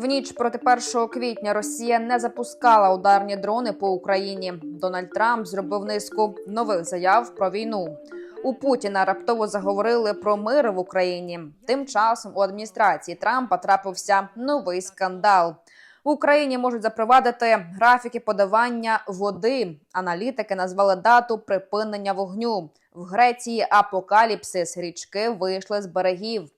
В ніч проти 1 квітня Росія не запускала ударні дрони по Україні. Дональд Трамп зробив низку нових заяв про війну. У Путіна раптово заговорили про мир в Україні. Тим часом у адміністрації Трампа трапився новий скандал. В Україні можуть запровадити графіки подавання води. Аналітики назвали дату припинення вогню. В Греції апокаліпсис річки вийшли з берегів.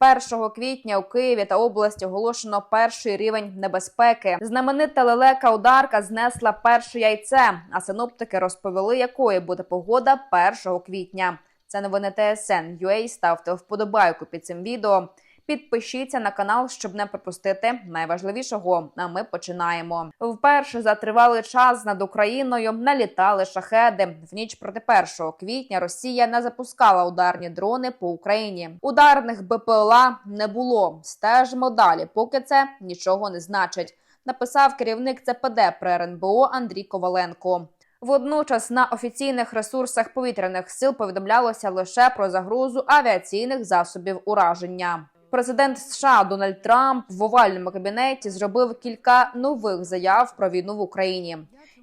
1 квітня у Києві та області оголошено перший рівень небезпеки. Знаменита лелека ударка знесла перше яйце. А синоптики розповіли, якою буде погода 1 квітня. Це новини ТСН UA. Ставте вподобайку під цим відео. Підпишіться на канал, щоб не пропустити найважливішого. А ми починаємо. Вперше за тривалий час над Україною налітали шахеди. В ніч проти 1 квітня Росія не запускала ударні дрони по Україні. Ударних БПЛА не було. Стежимо далі, поки це нічого не значить. Написав керівник ЦПД при РНБО Андрій Коваленко. Водночас на офіційних ресурсах повітряних сил повідомлялося лише про загрозу авіаційних засобів ураження. Президент США Дональд Трамп в овальному кабінеті зробив кілька нових заяв про війну в Україні.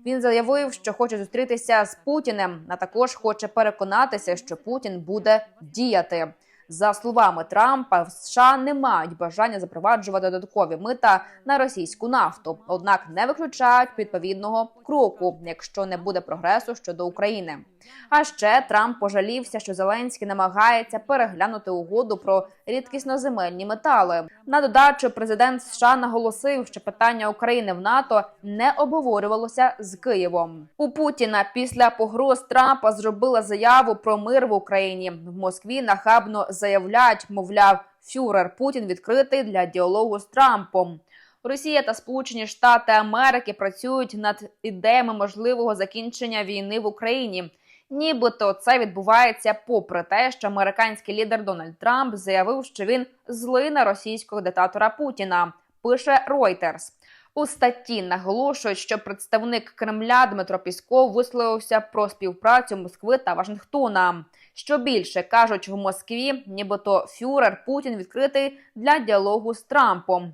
Він заявив, що хоче зустрітися з Путіним, а також хоче переконатися, що Путін буде діяти. За словами Трампа, в США не мають бажання запроваджувати додаткові мита на російську нафту однак не виключають відповідного кроку, якщо не буде прогресу щодо України. А ще Трамп пожалівся, що Зеленський намагається переглянути угоду про рідкісноземельні метали. На додачу президент США наголосив, що питання України в НАТО не обговорювалося з Києвом. У Путіна після погроз Трампа зробила заяву про мир в Україні. В Москві нахабно заявляють, мовляв, фюрер Путін відкритий для діалогу з Трампом. Росія та Сполучені Штати Америки працюють над ідеями можливого закінчення війни в Україні. Нібито це відбувається попри те, що американський лідер Дональд Трамп заявив, що він злий на російського диктатора Путіна. Пише Reuters. У статті наголошують, що представник Кремля Дмитро Пісков висловився про співпрацю Москви та Вашингтона. Що більше кажуть в Москві, нібито фюрер Путін відкритий для діалогу з Трампом.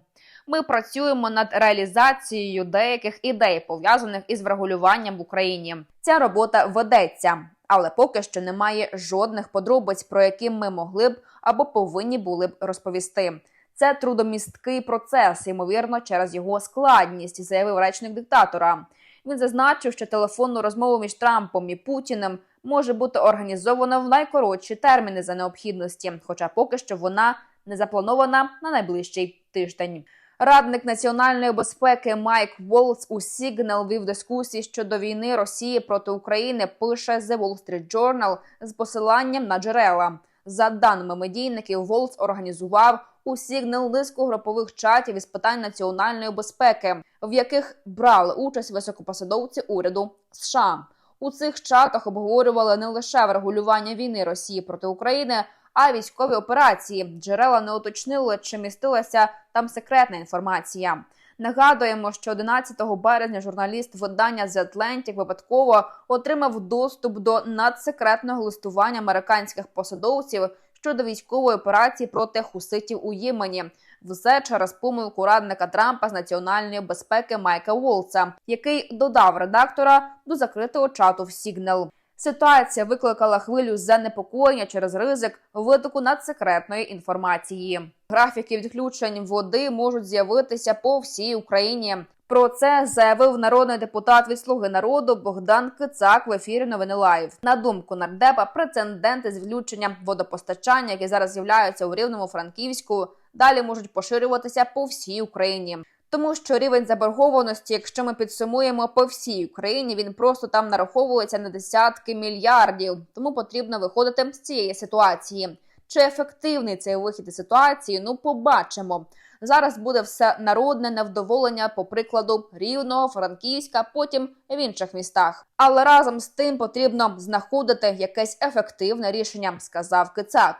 Ми працюємо над реалізацією деяких ідей, пов'язаних із врегулюванням в Україні. Ця робота ведеться, але поки що немає жодних подробиць, про які ми могли б або повинні були б розповісти. Це трудомісткий процес, ймовірно, через його складність, заявив речник диктатора. Він зазначив, що телефонну розмову між Трампом і Путіним може бути організовано в найкоротші терміни за необхідності, хоча поки що вона не запланована на найближчий тиждень. Радник національної безпеки Майк Волц у Сігнал вів дискусії щодо війни Росії проти України. Пише The Wall Street Journal з посиланням на джерела. За даними медійників, Волц організував у Сігнал низку групових чатів із питань національної безпеки, в яких брали участь високопосадовці уряду США. У цих чатах обговорювали не лише врегулювання війни Росії проти України, а військові операції. Джерела не уточнили, чи містилася там секретна інформація. Нагадуємо, що 11 березня журналіст видання The Atlantic випадково отримав доступ до надсекретного листування американських посадовців щодо військової операції проти хуситів у Ємені. Все через помилку радника Трампа з національної безпеки Майка Волца, який додав редактора до закритого чату в Сігнал. Ситуація викликала хвилю занепокоєння через ризик витоку надсекретної інформації. Графіки відключень води можуть з'явитися по всій Україні. Про це заявив народний депутат від Слуги народу Богдан Кицак в ефірі Новини Лайв. На думку нардепа, прецеденти з відключенням водопостачання, які зараз з'являються у рівному Франківську, далі можуть поширюватися по всій Україні. Тому що рівень заборгованості, якщо ми підсумуємо по всій Україні, він просто там нараховується на десятки мільярдів. Тому потрібно виходити з цієї ситуації. Чи ефективний цей вихід із ситуації? Ну, побачимо. Зараз буде все народне невдоволення, по прикладу Рівного, Франківська, потім в інших містах. Але разом з тим потрібно знаходити якесь ефективне рішення, сказав Кицак.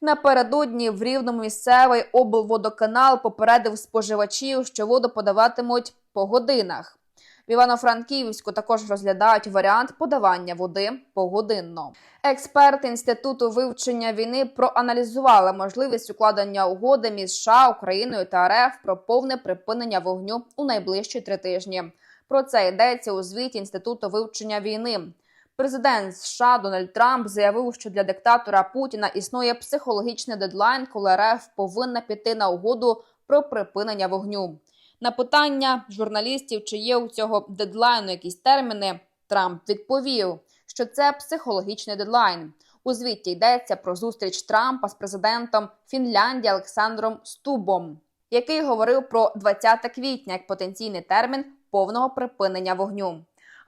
Напередодні в рівному місцевий облводоканал попередив споживачів, що воду подаватимуть по годинах. В Івано-Франківську також розглядають варіант подавання води погодинно. Експерти інституту вивчення війни проаналізували можливість укладення угоди між США, Україною та РФ про повне припинення вогню у найближчі три тижні. Про це йдеться у звіті інституту вивчення війни. Президент США Дональд Трамп заявив, що для диктатора Путіна існує психологічний дедлайн, коли РФ повинна піти на угоду про припинення вогню. На питання журналістів, чи є у цього дедлайну якісь терміни, Трамп відповів, що це психологічний дедлайн. У звіті йдеться про зустріч Трампа з президентом Фінляндії Олександром Стубом, який говорив про 20 квітня як потенційний термін повного припинення вогню.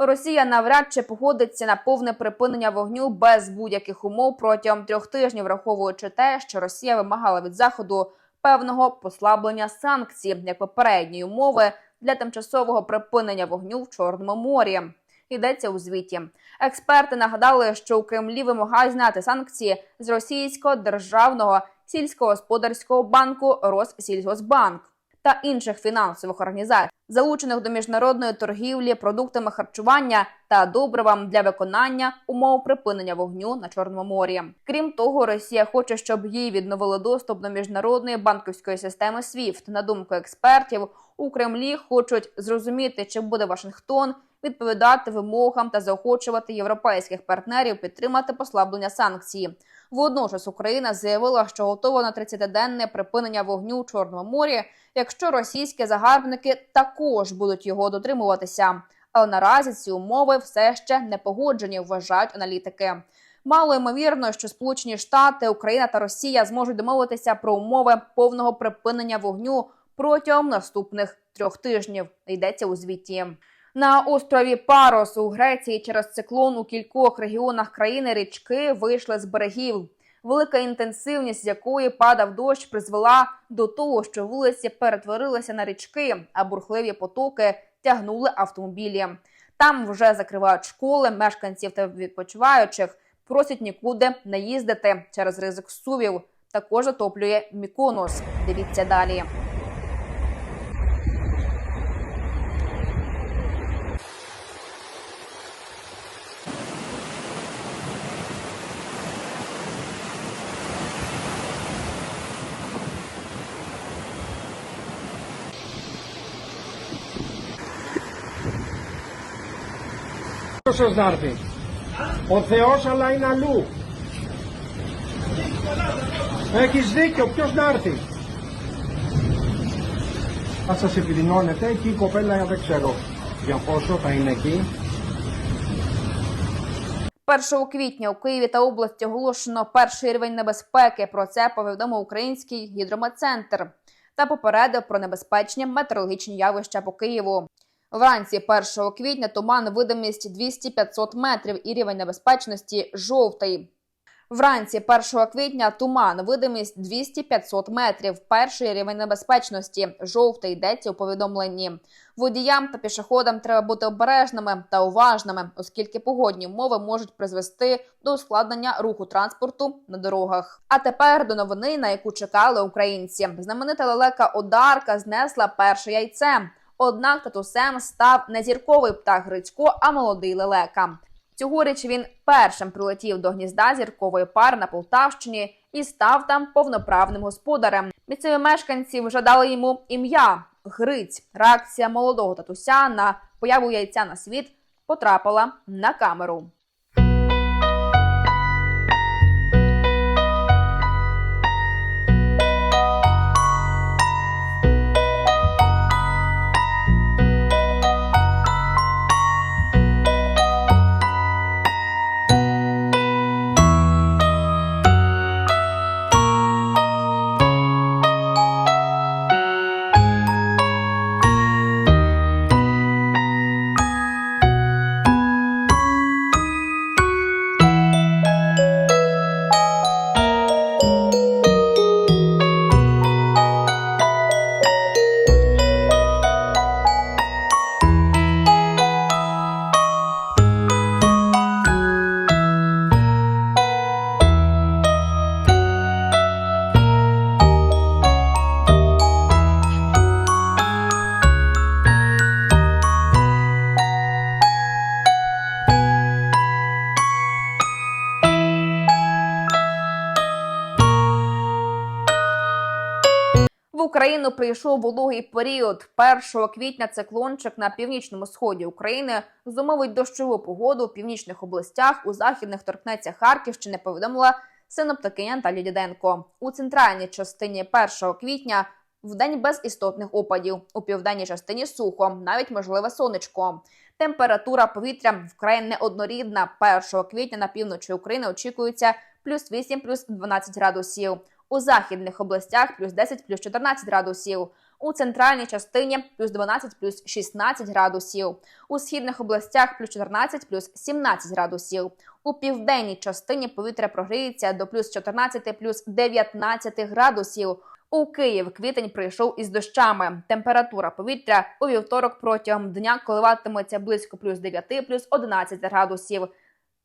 Росія навряд чи погодиться на повне припинення вогню без будь-яких умов протягом трьох тижнів, враховуючи те, що Росія вимагала від заходу певного послаблення санкцій як попередньої умови для тимчасового припинення вогню в Чорному морі. Йдеться у звіті. Експерти нагадали, що у Кремлі вимагають зняти санкції з російського державного сільськогосподарського банку Россільгосбанк та інших фінансових організацій, залучених до міжнародної торгівлі продуктами харчування та добривам для виконання умов припинення вогню на Чорному морі. Крім того, Росія хоче, щоб їй відновили доступ до міжнародної банківської системи SWIFT. На думку експертів, у Кремлі хочуть зрозуміти, чи буде Вашингтон відповідати вимогам та заохочувати європейських партнерів підтримати послаблення санкцій. Водночас Україна заявила, що готова на 30-денне припинення вогню у Чорному морі, якщо російські загарбники також будуть його дотримуватися. Але наразі ці умови все ще не погоджені, вважають аналітики. Мало ймовірно, що Сполучені Штати, Україна та Росія зможуть домовитися про умови повного припинення вогню протягом наступних трьох тижнів. Йдеться у звіті. На острові Парос у Греції через циклон у кількох регіонах країни річки вийшли з берегів. Велика інтенсивність, якої падав дощ, призвела до того, що вулиці перетворилися на річки, а бурхливі потоки тягнули автомобілі. Там вже закривають школи, мешканців та відпочиваючих просять нікуди не їздити через ризик сувів. Також затоплює Міконос. Дивіться далі. Ποιος να έρθει. Ο Θεός αλλά είναι αλλού. Έχεις δίκιο, ποιος να έρθει. Θα σας επιδεινώνετε, εκεί η κοπέλα δεν ξέρω για πόσο θα είναι εκεί. 1 квітня у Києві та області оголошено перший рівень небезпеки. Про це повідомив український гідрометцентр та попередив про небезпечні метеорологічні явища по Києву. Вранці 1 квітня туман видимість 200-500 метрів і рівень небезпечності жовтий. Вранці 1 квітня туман видимість 200-500 метрів. Перший рівень небезпечності жовтий йдеться у повідомленні. Водіям та пішоходам треба бути обережними та уважними, оскільки погодні умови можуть призвести до ускладнення руху транспорту на дорогах. А тепер до новини, на яку чекали українці. Знаменита лелека Одарка знесла перше яйце. Однак татусем став не зірковий птах Грицько, а молодий лелека. Цьогоріч він першим прилетів до гнізда зіркової пари на Полтавщині і став там повноправним господарем. Місцеві мешканці вже дали йому ім'я Гриць. Реакція молодого татуся на появу яйця на світ потрапила на камеру. Україну прийшов вологий період. 1 квітня циклончик на північному сході України зумовить дощову погоду у північних областях. У західних торкнеться Харківщини. Повідомила синоптикиня Наталія Діденко. У центральній частині 1 квітня в день без істотних опадів. У південній частині сухо, навіть можливе сонечко. Температура повітря вкрай неоднорідна. 1 квітня на півночі України очікується плюс 8, плюс 12 градусів. У західних областях плюс 10, плюс 14 градусів. У центральній частині плюс 12, плюс 16 градусів. У східних областях плюс 14, плюс 17 градусів. У південній частині повітря прогріється до плюс 14, плюс 19 градусів. У Київ квітень прийшов із дощами. Температура повітря у вівторок протягом дня коливатиметься близько плюс 9, плюс 11 градусів.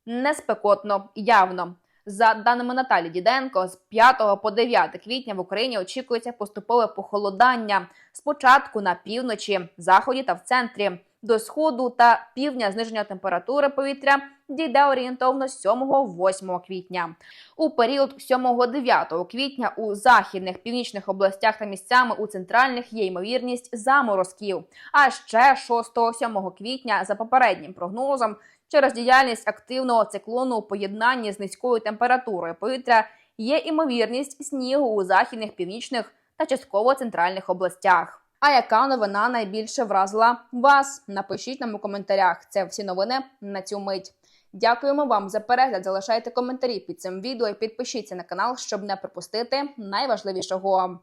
Не спекотно, явно. За даними Наталі Діденко, з 5 по 9 квітня в Україні очікується поступове похолодання. Спочатку на півночі, заході та в центрі. До сходу та півдня зниження температури повітря дійде орієнтовно 7-8 квітня. У період 7-9 квітня у західних північних областях та місцями у центральних є ймовірність заморозків. А ще 6-7 квітня, за попереднім прогнозом, через діяльність активного циклону у поєднанні з низькою температурою повітря є імовірність снігу у західних, північних та частково центральних областях. А яка новина найбільше вразила вас? Напишіть нам у коментарях. Це всі новини на цю мить. Дякуємо вам за перегляд. Залишайте коментарі під цим відео і підпишіться на канал, щоб не пропустити найважливішого.